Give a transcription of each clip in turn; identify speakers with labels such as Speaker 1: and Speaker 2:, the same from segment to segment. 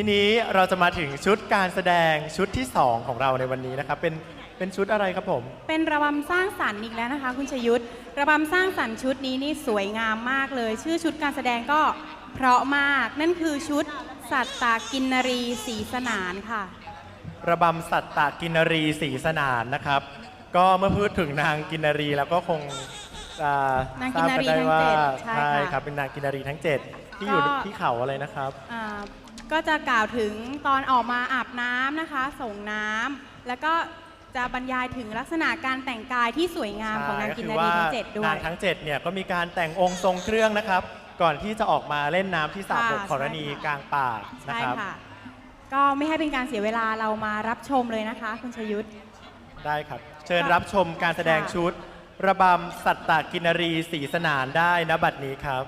Speaker 1: ทีนี้เราจะมาถึงชุดการแสดงชุดที่ 2 ของเราในวันนี้นะครับ เป็นเป็นชุดอะไรครับผม
Speaker 2: เป็นระบำสร้างสรรค์อีกแล้วนะคะ คุณชยุทธระบำสร้างสรรค์ชุดนี้นี่สวยงามมากเลย ชื่อชุดการแสดงก็เพราะมากนั่นคือชุดสัตตากินนรีสีสนานค่ะ
Speaker 1: ระบำสัตตกินรีศรีสนานนะครับ ก็เมื่อพูดถึงนางกินรีแล้วก็คงอ่านา
Speaker 2: ง
Speaker 1: ทราบ
Speaker 2: กินรี
Speaker 1: ได้
Speaker 2: ทั้ง
Speaker 1: ว่า
Speaker 2: เจ็ดใช่ค่ะ
Speaker 1: ครับเป็นนางกินรีทั้ง7ที่อยู่
Speaker 2: ก็
Speaker 1: ที่เขาอะไรนะครับ
Speaker 2: อ่า ก็จะกล่าวถึงตอนออกมาอาบน้ำนะคะ ส่งน้ำแล้วก็จะบรรยายถึงลักษณะการแต่งกายที่สวยงามของนางกินนรีทั้งเจ็ดด้วนา
Speaker 1: ยงทั้ง7เนี่ยก็มีการแต่งองค์ทรงเครื่องนะครับ ก่อนที่จะออกมาเล่นน้ำที่สระ
Speaker 2: ค่ะ
Speaker 1: บกขรณี
Speaker 2: ใช่ค่ะ
Speaker 1: กลางป่านะ
Speaker 2: ใช่
Speaker 1: ครับ
Speaker 2: ค่ะก็ไม่ให้เป็นการเสียเวลาเรามารับชมเลยนะคะ คุณชยุทธ
Speaker 1: ได้ครับ เชิญ
Speaker 2: ค่ะ
Speaker 1: รับชมการแสดง
Speaker 2: ค่ะ
Speaker 1: ชุด ระบำสัตตกินรีศรีสนานได้ณบัดนี้ครับ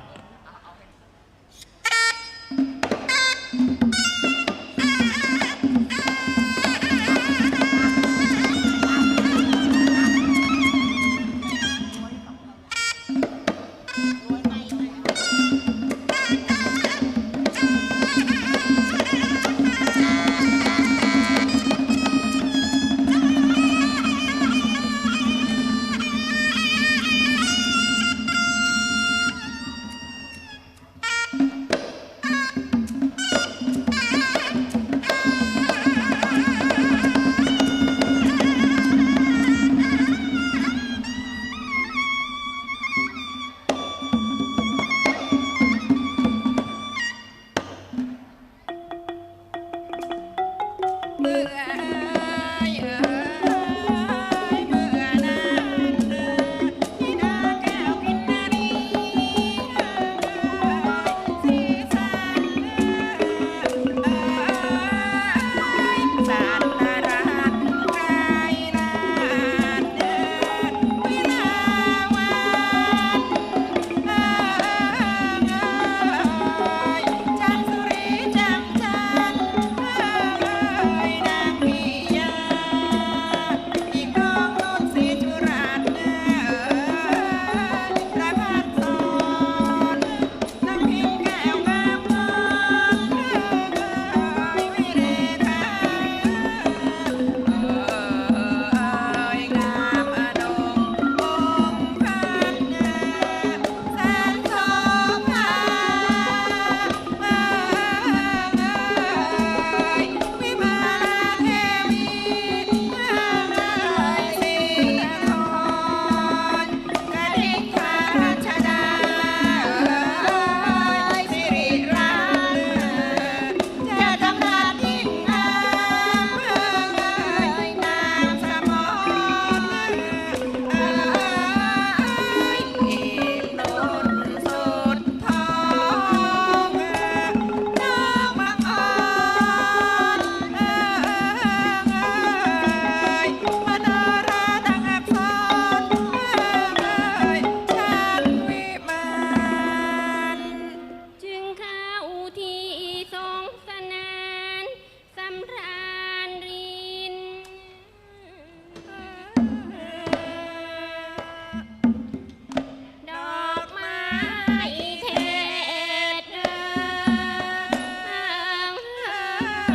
Speaker 1: Yeah.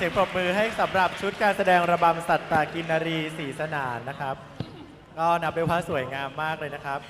Speaker 1: เสียงปรบมือให้สำหรับชุดการแสดงระบำสัตตากินนรีศรีสนานนะครับ ก็นับไป็นว่าสวยงามมากเลยนะครับ